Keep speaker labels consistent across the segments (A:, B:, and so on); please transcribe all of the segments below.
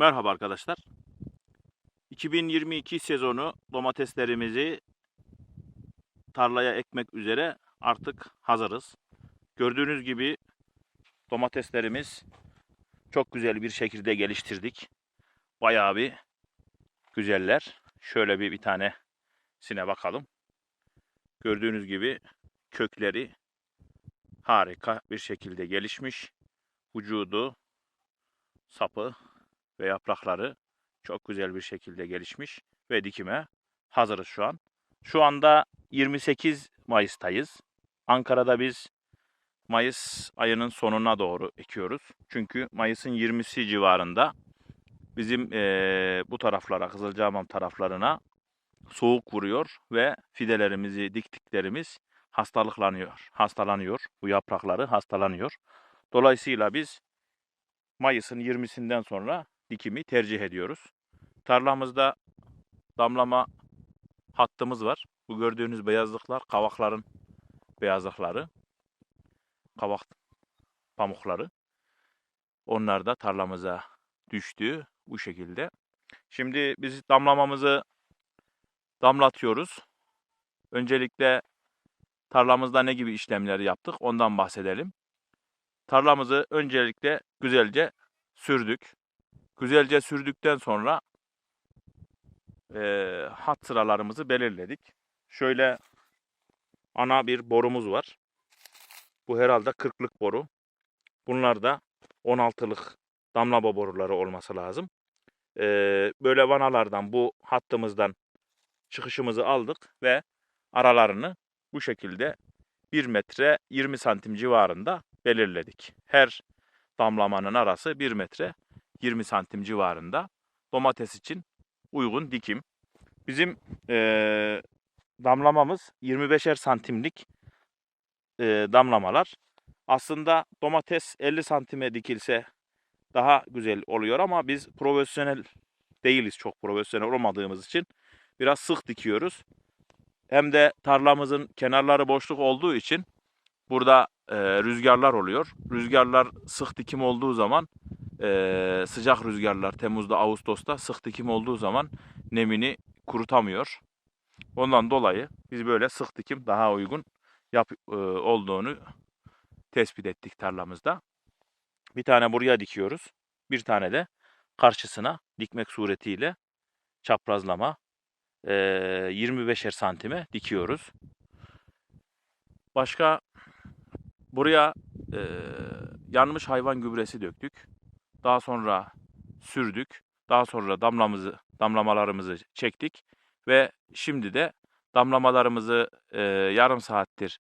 A: Merhaba arkadaşlar. 2022 sezonu domateslerimizi tarlaya ekmek üzere artık hazırız. Gördüğünüz gibi domateslerimiz çok güzel bir şekilde geliştirdik. Bayağı bir güzeller. Şöyle bir bir tanesine bakalım. Gördüğünüz gibi kökleri harika bir şekilde gelişmiş. Vücudu, sapı ve yaprakları çok güzel bir şekilde gelişmiş ve dikime hazırız şu an. Şu anda 28 Mayıs'tayız. Ankara'da biz Mayıs ayının sonuna doğru ekiyoruz. Çünkü Mayıs'ın 20'si civarında bizim eee, bu taraflara, Kızılcahamam taraflarına soğuk vuruyor ve fidelerimizi diktiklerimiz hastalıklanıyor, hastalanıyor. Bu yaprakları hastalanıyor. Dolayısıyla biz Mayıs'ın 20'sinden sonra dikimi tercih ediyoruz. Tarlamızda damlama hattımız var. Bu gördüğünüz beyazlıklar kavakların beyazlıkları. Kavak pamukları. Onlar da tarlamıza düştü bu şekilde. Şimdi biz damlamamızı damlatıyoruz. Öncelikle tarlamızda ne gibi işlemleri yaptık ondan bahsedelim. Tarlamızı öncelikle güzelce sürdük. Güzelce sürdükten sonra eee, hat sıralarımızı belirledik. Şöyle ana bir borumuz var. Bu herhalde 40'lık boru. Bunlar da 16'lık damlama boruları olması lazım. Eee, böyle vanalardan bu hattımızdan çıkışımızı aldık ve aralarını bu şekilde 1 metre 20 santim civarında belirledik. Her damlamanın arası 1 metre 20 santim civarında. Domates için uygun dikim. Bizim eee, damlamamız 25'er santimlik eee, damlamalar. Aslında domates 50 santime dikilse daha güzel oluyor ama biz profesyonel değiliz çok profesyonel olmadığımız için biraz sık dikiyoruz. Hem de tarlamızın kenarları boşluk olduğu için burada e, rüzgarlar oluyor. Rüzgarlar sık dikim olduğu zaman e, sıcak rüzgarlar Temmuz'da Ağustos'ta sık dikim olduğu zaman nemini kurutamıyor. Ondan dolayı biz böyle sık dikim daha uygun yap, e, olduğunu tespit ettik tarlamızda. Bir tane buraya dikiyoruz. Bir tane de karşısına dikmek suretiyle çaprazlama e, 25'er santime dikiyoruz. Başka buraya e, yanmış hayvan gübresi döktük. Daha sonra sürdük. Daha sonra damlamızı, damlamalarımızı çektik ve şimdi de damlamalarımızı e, yarım saattir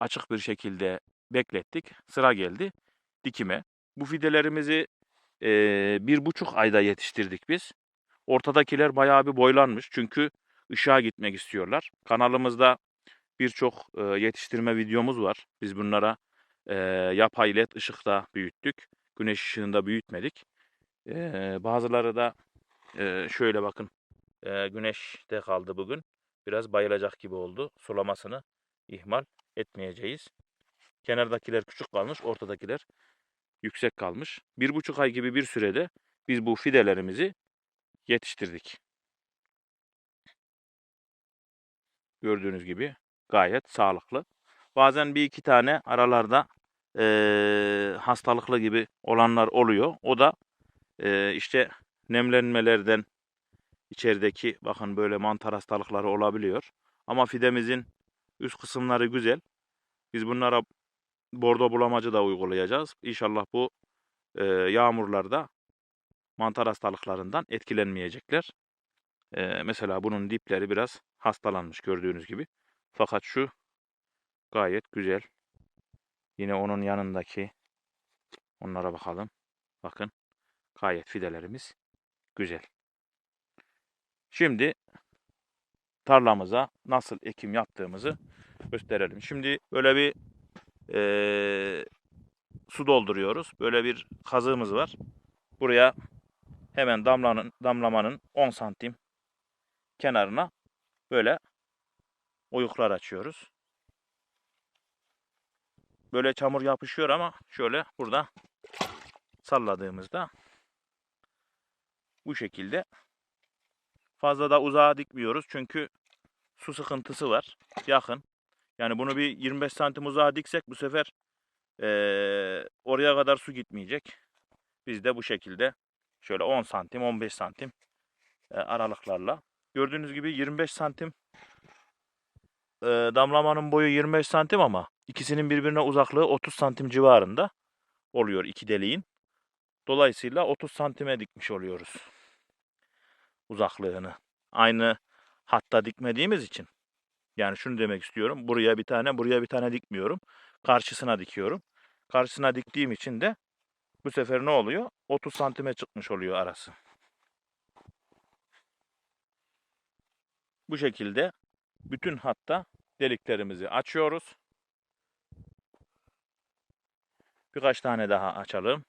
A: açık bir şekilde beklettik. Sıra geldi dikime. Bu fidelerimizi e, bir buçuk ayda yetiştirdik biz. Ortadakiler bayağı bir boylanmış çünkü ışığa gitmek istiyorlar. Kanalımızda birçok e, yetiştirme videomuz var. Biz bunlara e, yapay led ışıkta büyüttük. Güneş ışığında büyütmedik. E, bazıları da e, şöyle bakın e, güneşte kaldı bugün. Biraz bayılacak gibi oldu. Sulamasını ihmal etmeyeceğiz. Kenardakiler küçük kalmış, ortadakiler yüksek kalmış. Bir buçuk ay gibi bir sürede biz bu fidelerimizi yetiştirdik. Gördüğünüz gibi gayet sağlıklı. Bazen bir iki tane aralarda eee, hastalıklı gibi olanlar oluyor. O da eee, işte nemlenmelerden içerideki bakın böyle mantar hastalıkları olabiliyor. Ama fidemizin üst kısımları güzel. Biz bunlara bordo bulamacı da uygulayacağız. İnşallah bu eee, yağmurlarda mantar hastalıklarından etkilenmeyecekler. Ee, mesela bunun dipleri biraz hastalanmış gördüğünüz gibi. Fakat şu gayet güzel. Yine onun yanındaki onlara bakalım. Bakın gayet fidelerimiz güzel. Şimdi tarlamıza nasıl ekim yaptığımızı gösterelim. Şimdi böyle bir eee, su dolduruyoruz. Böyle bir kazığımız var. Buraya hemen damlanın, damlamanın 10 santim kenarına böyle oyuklar açıyoruz. Böyle çamur yapışıyor ama şöyle burada salladığımızda Bu şekilde. Fazla da uzağa dikmiyoruz çünkü su sıkıntısı var. Yakın. Yani bunu bir 25 santim uzağa diksek bu sefer eee, oraya kadar su gitmeyecek. Biz de bu şekilde şöyle 10 santim 15 santim e, aralıklarla. Gördüğünüz gibi 25 santim e, damlamanın boyu 25 santim ama ikisinin birbirine uzaklığı 30 santim civarında oluyor iki deliğin. Dolayısıyla 30 santime dikmiş oluyoruz uzaklığını. Aynı hatta dikmediğimiz için. Yani şunu demek istiyorum. Buraya bir tane, buraya bir tane dikmiyorum. Karşısına dikiyorum. Karşısına diktiğim için de bu sefer ne oluyor? 30 santime çıkmış oluyor arası. Bu şekilde bütün hatta deliklerimizi açıyoruz. Birkaç tane daha açalım.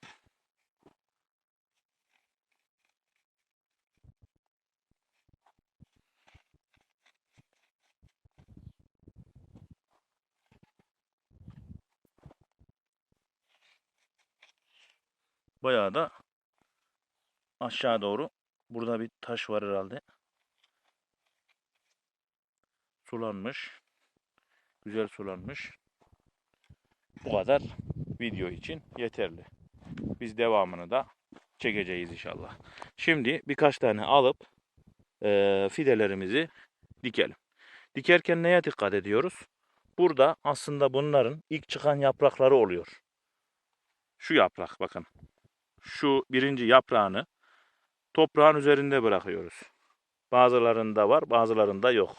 A: Bayağı da aşağı doğru. Burada bir taş var herhalde. Sulanmış. Güzel sulanmış. Bu kadar video için yeterli. Biz devamını da çekeceğiz inşallah. Şimdi birkaç tane alıp eee, fidelerimizi dikelim. Dikerken neye dikkat ediyoruz? Burada aslında bunların ilk çıkan yaprakları oluyor. Şu yaprak bakın. Şu birinci yaprağını toprağın üzerinde bırakıyoruz. Bazılarında var, bazılarında yok.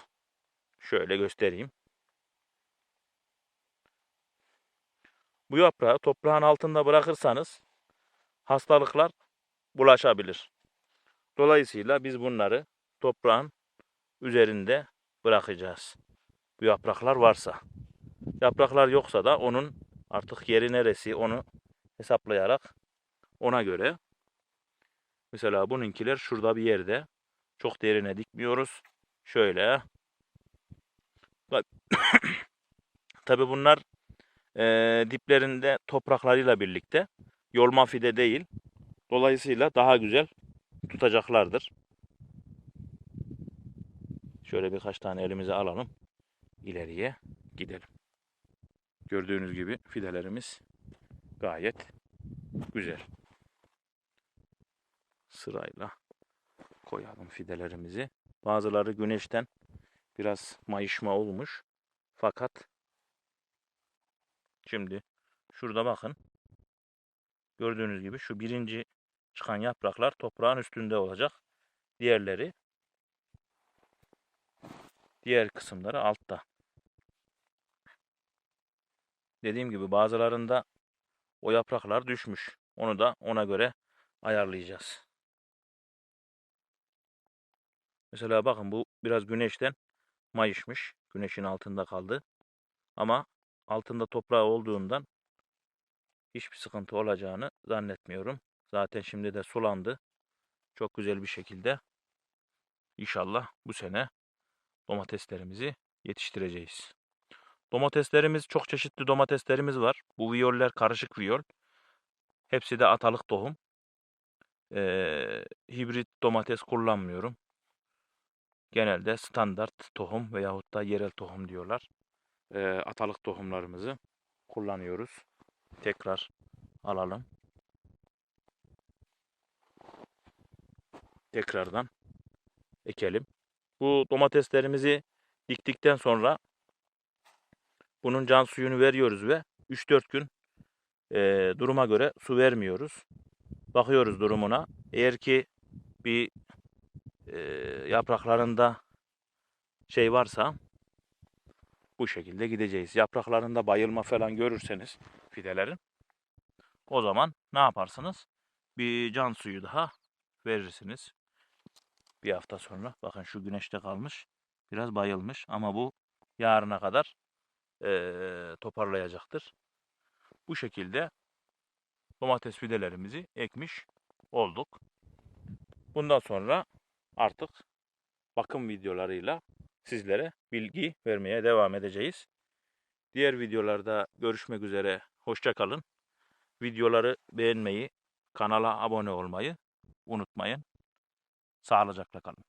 A: Şöyle göstereyim. Bu yaprağı toprağın altında bırakırsanız hastalıklar bulaşabilir. Dolayısıyla biz bunları toprağın üzerinde bırakacağız. Bu yapraklar varsa. Yapraklar yoksa da onun artık yeri neresi onu hesaplayarak ona göre mesela bununkiler şurada bir yerde çok derine dikmiyoruz. Şöyle. Tabi bunlar eee, diplerinde topraklarıyla birlikte yolma fide değil. Dolayısıyla daha güzel tutacaklardır. Şöyle birkaç tane elimize alalım. ileriye gidelim. Gördüğünüz gibi fidelerimiz gayet güzel. Sırayla koyalım fidelerimizi. Bazıları güneşten biraz mayışma olmuş. Fakat şimdi şurada bakın. Gördüğünüz gibi şu birinci çıkan yapraklar toprağın üstünde olacak. Diğerleri diğer kısımları altta. Dediğim gibi bazılarında o yapraklar düşmüş. Onu da ona göre ayarlayacağız. Mesela bakın bu biraz güneşten mayışmış. Güneşin altında kaldı. Ama altında toprağı olduğundan hiçbir sıkıntı olacağını zannetmiyorum. Zaten şimdi de sulandı. Çok güzel bir şekilde. İnşallah bu sene domateslerimizi yetiştireceğiz. Domateslerimiz çok çeşitli domateslerimiz var. Bu viyoller karışık viyol. Hepsi de atalık tohum. Ee, hibrit domates kullanmıyorum. Genelde standart tohum veyahut da yerel tohum diyorlar. Ee, atalık tohumlarımızı kullanıyoruz. Tekrar alalım. Tekrardan ekelim. Bu domateslerimizi diktikten sonra bunun can suyunu veriyoruz ve 3-4 gün e, duruma göre su vermiyoruz. Bakıyoruz durumuna. Eğer ki bir e, yapraklarında şey varsa bu şekilde gideceğiz. Yapraklarında bayılma falan görürseniz fidelerin o zaman ne yaparsınız? Bir can suyu daha verirsiniz. Bir hafta sonra bakın şu güneşte kalmış. Biraz bayılmış ama bu yarına kadar eee, toparlayacaktır. Bu şekilde domates fidelerimizi ekmiş olduk. Bundan sonra artık bakım videolarıyla sizlere bilgi vermeye devam edeceğiz. Diğer videolarda görüşmek üzere. Hoşça kalın. Videoları beğenmeyi, kanala abone olmayı unutmayın. Sağlıcakla kalın.